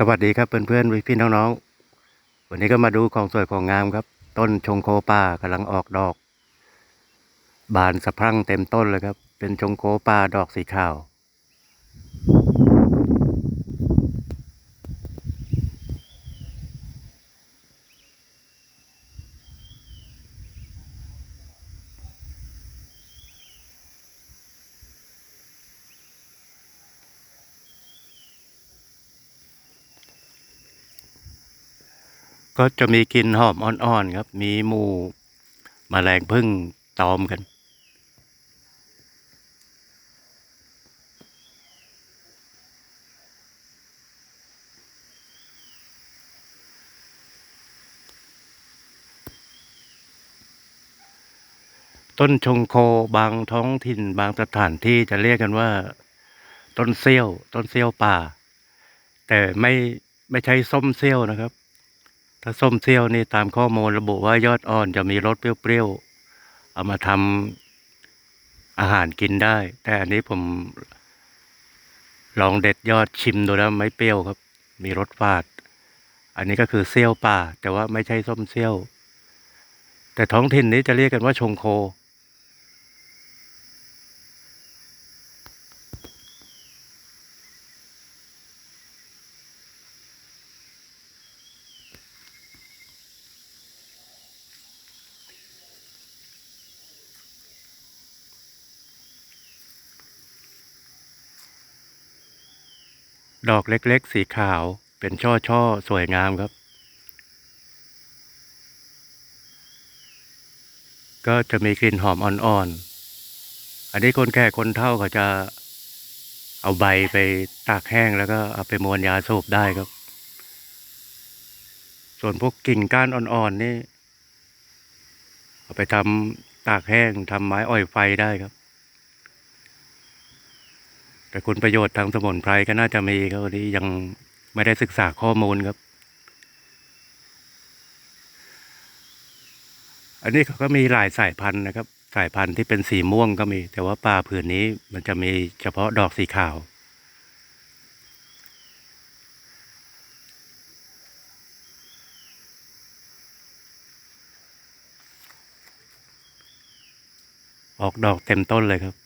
สวัสดีครับเพื่อนๆพี่น้องๆวันนี้ก็มาดูของสวยของงามครับ ต้นชงโคป่ากำลังออกดอก บานสะพรั่งเต็มต้นเลยครับ เป็นชงโคป่าดอกสีขาว ก็จะมีกลิ่นหอมอ่อนๆครับ มีหมูมแมลงพึ่งตอมกัน ต้นชงโคบางท้องถิ่นบางสถานที่จะเรียกกันว่า ต้นเซี่ยว ต้นเซี่ยวป่า แต่ไม่ไม่ใช่ส้มเซี่ยวนะครับ ถ้าส้มเซี่ยวนี่ตามข้อมูลระบุว่ายอดอ่อนจะมีรสเปรี้ยวๆ เอามาทำอาหารกินได้ แต่อันนี้ผมลองเด็ดยอดชิมดูแล้วไม่เปรี้ยวครับ มีรสฝาด อันนี้ก็คือเซี่ยวป่า แต่ว่าไม่ใช่ส้มเซี่ยว แต่ท้องถิ่นนี้จะเรียกกันว่าชงโค ดอกเล็กๆ สีขาวเป็นช่อๆ สวยงามครับ ก็จะมีกลิ่นหอมอ่อนๆ อันนี้คนแก่คนเฒ่าเขาจะเอาใบไปตากแห้งแล้วก็เอาไปมวนยาสูบได้ครับ ส่วนพวกกิ่งก้านอ่อนๆนี่ เอาไปทำตากแห้งทำไม้อ้อยไฟได้ครับ แต่คุณประโยชน์ทางสมุนไพรก็น่าจะมีครับวันนี้ยังไม่ได้ศึกษาข้อมูลครับ อันนี้เขาก็มีหลายสายพันธุ์นะครับ สายพันธุ์ที่เป็นสีม่วงก็มี แต่ว่าป่าผืนนี้มันจะมีเฉพาะดอกสีขาวออกดอกเต็มต้นเลยครับ